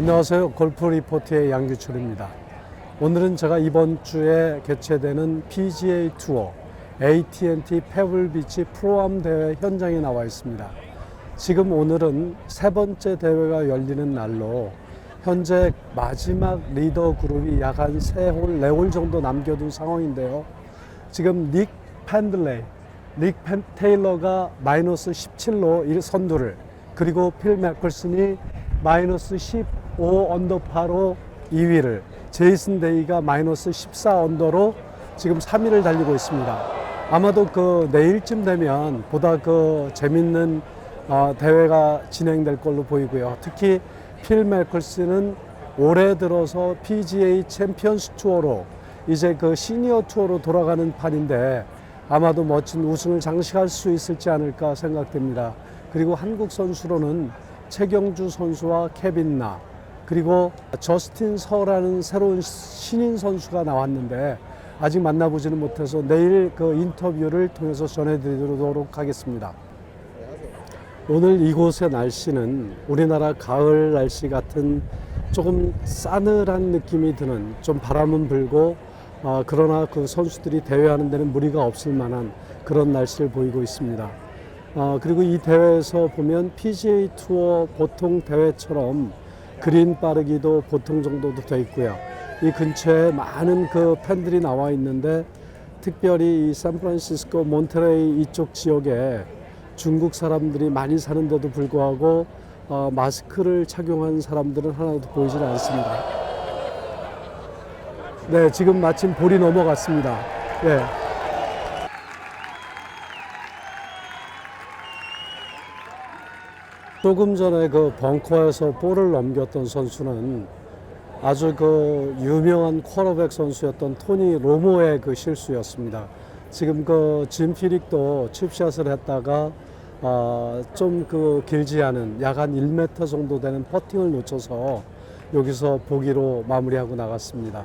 안녕하세요. 골프 리포트의 양규철입니다. 오늘은 제가 이번 주에 개최되는 PGA 투어 AT&T 페블비치 프로암 대회 현장에 나와 있습니다. 지금 오늘은 세 번째 대회가 열리는 날로 현재 마지막 리더 그룹이 약 한 세 홀, 네홀 정도 남겨둔 상황인데요. 지금 닉 팬들레이, 닉팬 테일러가 마이너스 17로 일 선두를 그리고 필 맥컬슨이 마이너스 15 언더파로 2위를 제이슨 데이가 마이너스 14 언더로 지금 3위를 달리고 있습니다. 아마도 그 내일쯤 되면 보다 그 재밌는 어, 대회가 진행될 걸로 보이고요. 특히 필 맥컬슨은 올해 들어서 PGA 챔피언스 투어로 이제 그 시니어 투어로 돌아가는 판인데 아마도 멋진 우승을 장식할 수 있을지 않을까 생각됩니다. 그리고 한국 선수로는 최경주 선수와 케빈 나 그리고 저스틴 서라는 새로운 신인 선수가 나왔는데 아직 만나보지는 못해서 내일 그 인터뷰를 통해서 전해드리도록 하겠습니다. 오늘 이곳의 날씨는 우리나라 가을 날씨 같은 조금 싸늘한 느낌이 드는 좀 바람은 불고 어, 그러나 그 선수들이 대회하는 데는 무리가 없을 만한 그런 날씨를 보이고 있습니다. 어, 그리고 이 대회에서 보면 PGA 투어 보통 대회처럼 그린 빠르기도 보통 정도도 돼 있고요. 이 근처에 많은 그 팬들이 나와 있는데 특별히 이 샌프란시스코 몬테레이 이쪽 지역에 중국 사람들이 많이 사는데도 불구하고 어, 마스크를 착용한 사람들은 하나도 보이질 않습니다. 네, 지금 마침 볼이 넘어갔습니다. 네. 조금 전에 그 벙커에서 볼을 넘겼던 선수는 아주 그 유명한 쿼러백 선수였던 토니 로모의 그 실수였습니다. 지금 그 짐 피릭도 칩샷을 했다가 어, 좀그 길지 않은 약 한 1m 정도 되는 퍼팅을 놓쳐서 여기서 보기로 마무리하고 나갔습니다.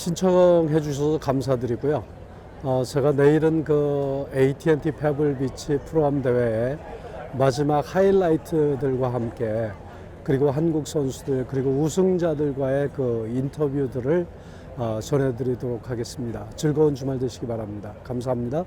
신청해 주셔서 감사드리고요. 어, 제가 내일은 그 AT&T 페블 비치 프로암 대회에 마지막 하이라이트들과 함께 그리고 한국 선수들 그리고 우승자들과의 그 인터뷰들을 어, 전해드리도록 하겠습니다. 즐거운 주말 되시기 바랍니다. 감사합니다.